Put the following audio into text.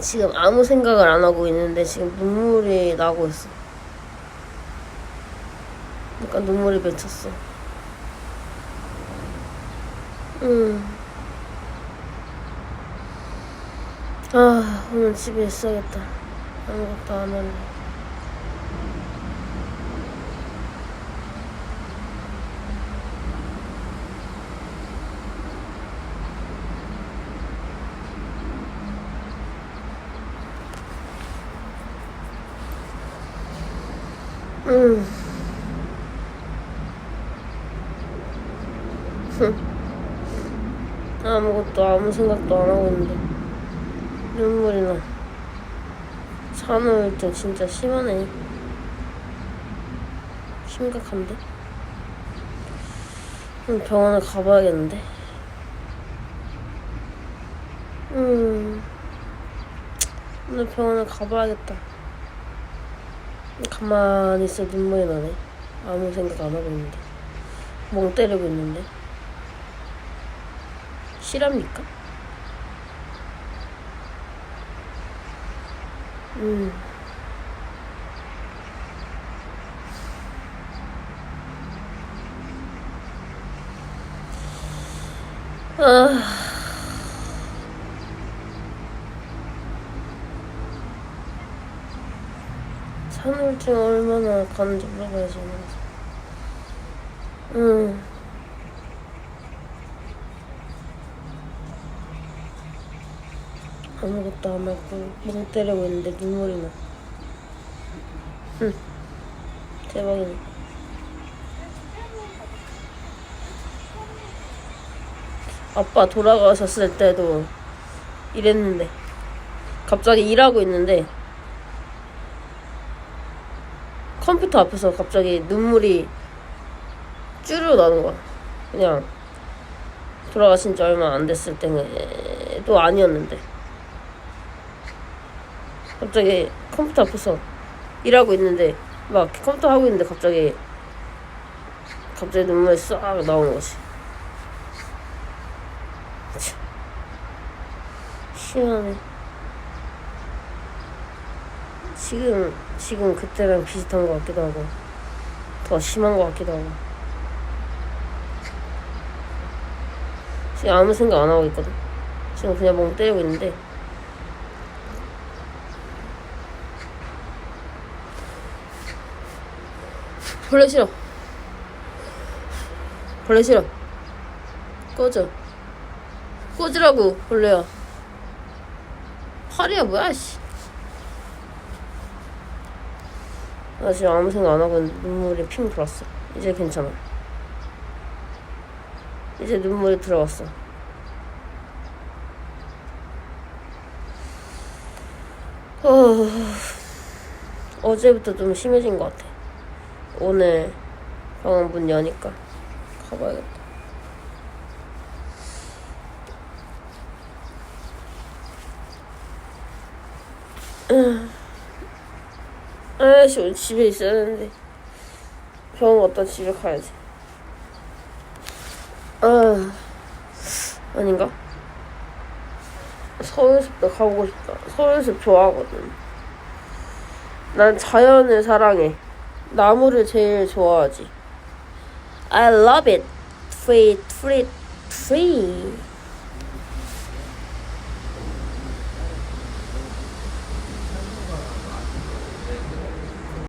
지금 아무 생각을 안 하고 있는데 지금 눈물이 나고 있어. 약간 눈물이 맺혔어. 음. 아, 오늘 집에 있어야겠다. 아무것도 안 할래. 음. 아무것도 아무 생각도 안 하고 있는데 눈물이 나. 산후우울증 진짜 심하네. 심각한데? 음, 병원에 가봐야겠는데. 음, 오늘 병원에 가봐야겠다. 가만히 있어 눈물이 나네. 아무 생각 안 하고 있는데. 멍 때리고 있는데. 실합니까? 음. 아. 산후우증 얼마나 가는지 물어봐야지. 응. 아무것도 안 하고 멍 때리고 있는데 눈물이 나. 응. 대박이네. 아빠 돌아가셨을 때도 이랬는데 갑자기 일하고 있는데 컴퓨터 앞에서 갑자기 눈물이 쭈르 나는 거야. 그냥 돌아가신 지 얼마 안 됐을 때도 아니었는데 갑자기 컴퓨터 앞에서 일하고 있는데 막 컴퓨터 하고 있는데 갑자기 갑자기 눈물이 싹 나오는 거지. 참, 희한해. 지금 지금 그때랑 비슷한 것 같기도 하고 더 심한 것 같기도 하고 지금 아무 생각 안 하고 있거든. 지금 그냥 멍 때리고 있는데 벌레 싫어. 벌레 싫어. 꺼져. 꺼지라고 벌레야. 팔이야 뭐야 씨. 나 지금 아무 생각 안 하고 눈물이 핑 돌았어. 이제 괜찮아. 이제 눈물이 들어왔어. 어... 어제부터 좀 심해진 것 같아. 오늘 병원 문 여니까 가봐야겠다. 아이씨 오늘 집에 있어야 되는데 병원 갔다 집에 가야지. 아 아닌가? 서울숲도 가보고 싶다. 서울숲 좋아하거든. 난 자연을 사랑해. 나무를 제일 좋아하지. I love it. Tree, tree, tree.